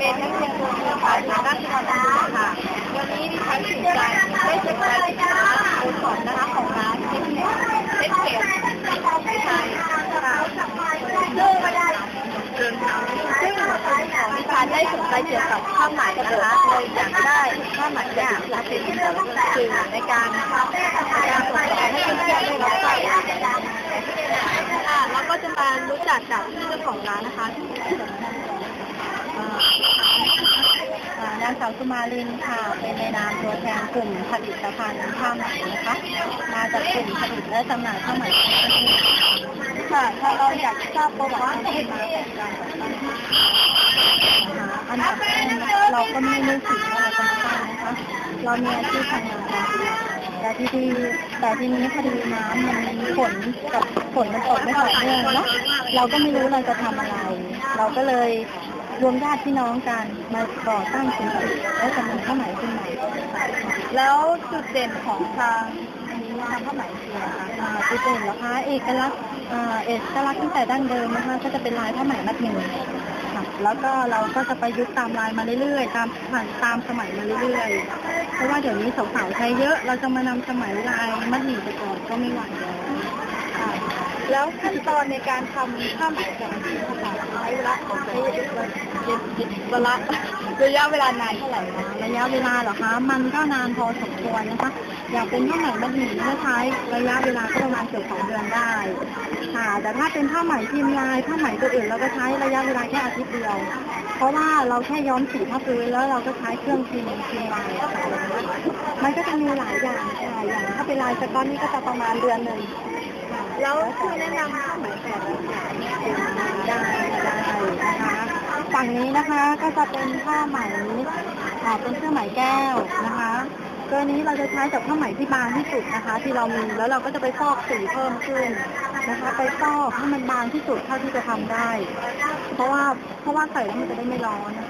เป็นนักเรียนโรงเรียนสายทางด้านจังหวัดอุบลค่ะ วันนี้ดิฉันถึงใจได้เช็ครายสินค้าโอท็อปนะคะของร้านเทคนิคเพชรเกตไทยค่ะซึ่งซึ่งของดิฉันได้สนใจเกี่ยวกับผ้าไหมนะคะเลยอยากได้ผ้าไหมเนี่ยมาเป็นสื่อในการในการส่งต่อให้เพื่อนๆได้รับทราบค่ะแล้วก็จะมารู้จักกับพี่เจ้าของร้านนะคะอ่า นางสาวสุมาลินค่ะ เป็นในนามตัวแทนกลุ่มผลิตภัณฑ์ผ้าไหมนะคะ มาจากกลุ่มผลิตและจำหน่ายผ้าไหมของประเทศค่ะ ถ้าเราอยากทราบประวัติความเป็นมาของการก่อตั้งนะคะอันดับแรกเราก็ไม่ได้สิ่งว่าเราจะมาตั้งนะคะ เรามีอาชีพทำงานการตลาดแต่ทีนี้แต่ทีนี้พอดีน้ำมันมีฝนกับฝนมันตกไม่ต่อเนื่องเนาะเราก็ไม่รู้เราจะทำอะไร เราก็เลย รวมญาติพี่น้องกันมาก่อตั้งกลุ่มผลิตและจำหน่ายผ้าไหมขึ้นมาแล้วจุดเด่นของทางทางผ้าไหมคืออะไรคะอ่าจุดเด่นเหรอคะเอกลักษณ์เอกลักษณ์ตั้งแต่ดั้งเดิมนะคะก็จะเป็นลายผ้าไหมมัดหมี่ค่ะแล้วก็เราก็จะประยุกต์ตามลายมาเรื่อยๆ ตามผ่านตามสมัยมาเรื่อยๆ เพราะว่าเดี๋ยวนี้สาวๆใช้เยอะ เราจะมานำสมัยลายมัดหมี่ไปก่อนก็ไม่ไหวแล้ว แล้วขั้นตอนในการทำผ้าไหมแต่ละชิ้นใช้เวลาใช้เวลาระยะเวลานานเท่าไหร่คะระยะเวลาเหรอคะ มันก็นานพอสมควรนะคะ อย่างเป็นผ้าไหมมัดหมี่ก็ใช้ระยะเวลาก็ประมาณเกือบสองเดือนได้ค่ะ แต่ถ้าเป็นผ้าไหมพิมพ์ลายผ้าไหมตัวอื่นเราก็ใช้ระยะเวลาแค่อาทิตย์เดียว เพราะว่าเราแค่ย้อมสีผ้าพื้นแล้วเราก็ใช้เครื่องพิมพ์พิมพ์ลายค่ะมันก็จะมีหลายอย่างค่ะอย่างถ้าเป็นลายสก๊อตนี่ก็จะประมาณเดือนหนึ่ง แล้วช่วยแนะนำผ้าไหมแต่ละอยได้ได้นะคะฝั่งนี้นะคะก็จะเป็นผ้าไหมอ่าเป็นเสื้อไหมแก้วนะคะตัวนี้เราจะใช้จากผ้าไหมที่บางที่สุดนะคะ ที่เรามีแล้วเราก็จะไปฟอกสีเพิ่มขึ้นนะคะ ไปฟอกให้มันบางที่สุดเท่าที่จะทำได้ เพราะว่าเพราะว่าใส่แล้วมันจะได้ไม่ร้อนนะคะ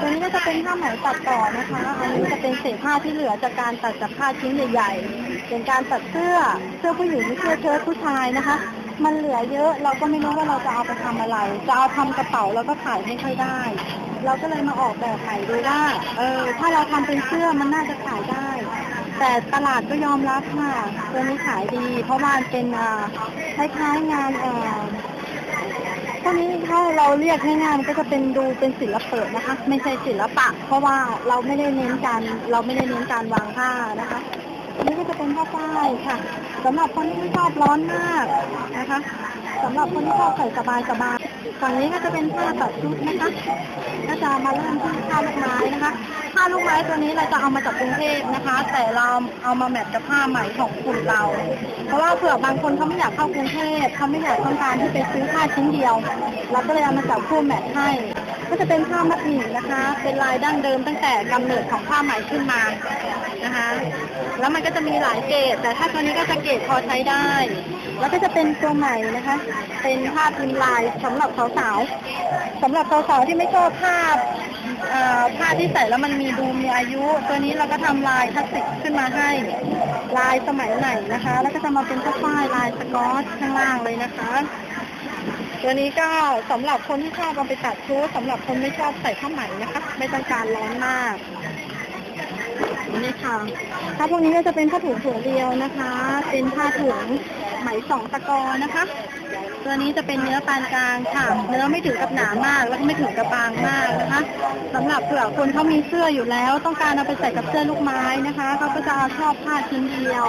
ตัวนี้ก็จะเป็นผ้าไหมตัดต่อนะคะ อันนี้จะเป็นเศษผ้าที่เหลือจากการตัดจากผ้าชิ้นใหญ่ๆ เป็นการตัดเสื้อ เสื้อผู้หญิงเสื้อเชิ้ตผู้ชายนะคะ มันเหลือเยอะ เราก็ไม่รู้ว่าเราจะเอาไปทำอะไร จะเอาทำกระเป๋าแล้วก็ขายไม่ค่อยได้ เราก็เลยมาออกแบบใหม่ดูว่า เออ ถ้าเราทำเป็นเสื้อมันน่าจะขายได้ แต่ตลาดก็ยอมรับค่ะ ตัวนี้ขายดี เพราะว่าเป็นอ่าคล้ายๆงานเอ่อ พวกนี้ถ้าเราเรียกง่ายๆมันก็จะเป็นดูเป็นศิลปะนะคะ ไม่ใช่ศิลปะ เพราะว่าเราไม่ได้เน้นการเราไม่ได้เน้นการวางผ้านะคะนี่ก็จะเป็นผ้าฝ้ายค่ะสำหรับคนที่ไม่ชอบร้อนมากนะคะ สำหรับคนที่ชอบใส่สบายสบายฝั่งนี้ก็จะเป็นผ้าตัดชุดนะคะก็จะมาเริ่มที่ผ้าลูกไม้นะคะ ผ้าลูกไม้ตัวนี้เราจะเอามาจากกรุงเทพนะคะ แต่เราเอามาแมทกับผ้าไหมของกลุ่มเรา เพราะว่าเผื่อบางคนเขาไม่อยากเข้ากรุงเทพเขาไม่อยากต้องการที่ไปซื้อผ้าชิ้นเดียว เราก็เลยเอามาจับคู่แมทให้ ก็จะเป็นผ้ามัดหมี่นะคะ เป็นลายดั้งเดิมตั้งแต่กำเนิดของผ้าไหมขึ้นมานะคะ แล้วมันก็จะมีหลายเกรดแต่ถ้าตัวนี้ก็จะเกรดพอใช้ได้ แล้วก็จะเป็นตัวใหม่นะคะ เป็นผ้าพิมพ์ลายสำหรับสาวๆสำหรับสาวๆที่ไม่ชอบผ้าอ่อผ้าที่ใส่แล้วมันมีดูมีอายุ ตัวนี้เราก็ทำลายพลาสติกขึ้นมาให้ ลายสมัยใหม่นะคะ แล้วก็จะมาเป็นผ้าฝ้ายลายสกอตข้างล่างเลยนะคะ ตัวนี้ก็สำหรับคนที่ชอบเอาไปตัดชุดสำหรับคนไม่ชอบใส่ผ้าไหมนะคะ ไม่ต้องการร้อนมากนี่ค่ะถ้าพวกนี้ก็จะเป็นผ้าถุงถุงเดียวนะคะ เป็นผ้าถุงไหมสองตะกอนะคะ ตัวนี้จะเป็นเนื้อปานกลางค่ะ เนื้อไม่ถึงกับหนามาก แล้วก็ไม่ถึงกับบางมากนะคะสำหรับเผื่อคนเขามีเสื้ออยู่แล้ว ต้องการเอาไปใส่กับเสื้อลูกไม้นะคะเขาก็จะเอาชอบผ้าชิ้นเดียว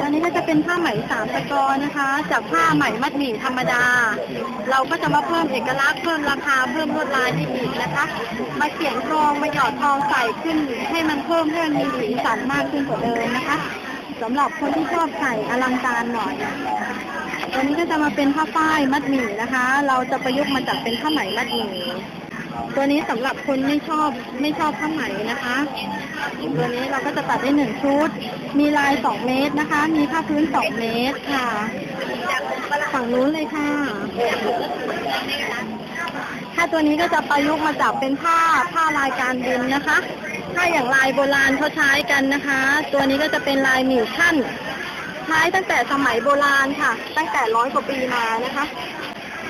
ตัวนี้ก็จะเป็นผ้าไหมสามตะกอนะคะ จากผ้าไหมมัดหมี่ธรรมดา เราก็จะมาเพิ่มเอกลักษณ์เพิ่มราคาเพิ่มลวดลายได้อีกนะคะ มาเขียนทองมาหยอดทองใส่ขึ้น ให้มันเพิ่มให้มันมีสีสันมากขึ้นกว่าเดิมนะคะสำหรับคนที่ชอบใส่อลังการหน่อย วนี้ก็จะมาเป็นผ้าฝ้ายมัดหมี่นะคะ เราจะประยุกต์มาจากเป็นผ้าไหมมัดหมี่ตัวนี้สำหรับคนไม่ชอบไม่ชอบผ้าไหมนะคะ ตัวนี้เราก็จะตัดได้หนึ่งชุด มีลายสองเมตรนะคะ มีผ้าพื้นสองเมตรค่ะฝั่งนู้นเลยค่ะ ถ้าตัวนี้ก็จะประยุกต์มาจากเป็นผ้าผ้าลายการบินนะคะ ถ้าอย่างลายโบราณเขาใช้กันนะคะ ตัวนี้ก็จะเป็นลายหมิวชั่น ใช้ตั้งแต่สมัยโบราณค่ะ ตั้งแต่ร้อยกว่าปีมานะคะ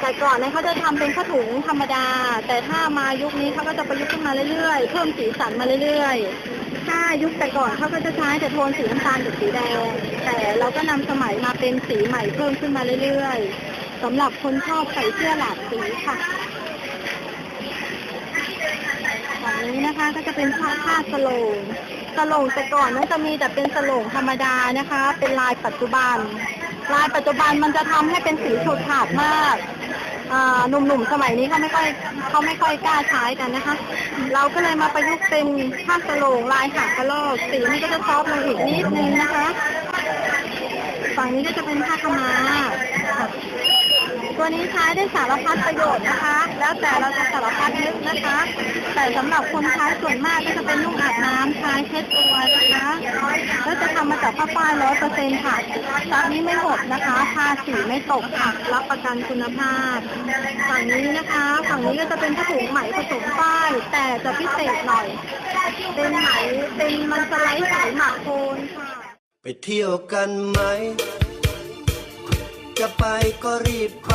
แต่ก่อนเนี่ยเขาจะทำเป็นผ้าถุงธรรมดา แต่ถ้ามายุคนี้เขาก็จะประยุกต์ขึ้นมาเรื่อยๆ เพิ่มสีสันมาเรื่อยๆ ถ้ายุคแต่ก่อนเขาก็จะใช้แต่โทนสีน้ำตาลกับสีแดง แต่เราก็นำสมัยมาเป็นสีใหม่เพิ่มขึ้นมาเรื่อยๆสำหรับคนชอบใส่เสื้อหลากสีค่ะฝั่งนี้นะคะก็จะเป็นผ้าผ้าสโลง สลงแต่ก่อนน่าจะมีแต่เป็นสลงธรรมดานะคะ เป็นลายปัจจุบัน ลายปัจจุบันมันจะทำให้เป็นสีฉูดฉาดมากอ่าหนุ่มๆสมัยนี้เขาไม่ค่อยเขาไม่ค่อยกล้าใช้กันนะคะ เราก็เลยมาประยุกต์เป็นผ้าสลงลายหางกระโลกสีมันก็จะซอฟลงอีกนิดนึงนะคะ ฝั่งนี้ก็จะเป็นผ้าขมาตัวนี้ใช้ได้สารพัดประโยชน์นะคะ แล้วแต่เราจะสารพัดนึกนะคะ แต่สำหรับคนใช้ส่วนมากก็จะเป็นนุ่งอาบน้ำใช้เช็ดตัวนะคะแล้วจะทำมาจากผ้าฝ้ายร้อยเปอร์เซ็นต์ค่ะซักนี้ไม่หดนะคะผ้าสีไม่ตกค่ะรับประกันคุณภาพฝั่งนี้นะคะฝั่งนี้ก็จะเป็นผ้าถุงไหมผสมฝ้าย แต่จะพิเศษหน่อย เป็นไหมเป็นมันสไลด์สายหมักโคนค่ะ ไปเที่ยวกันไหม จะไปก็รีบไป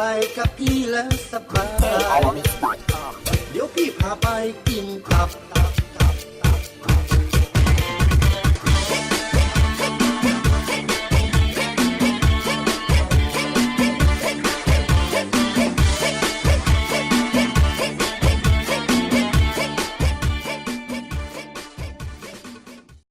ไปกับพี่แล้วสบาย เดี๋ยวพี่พาไปกินผับ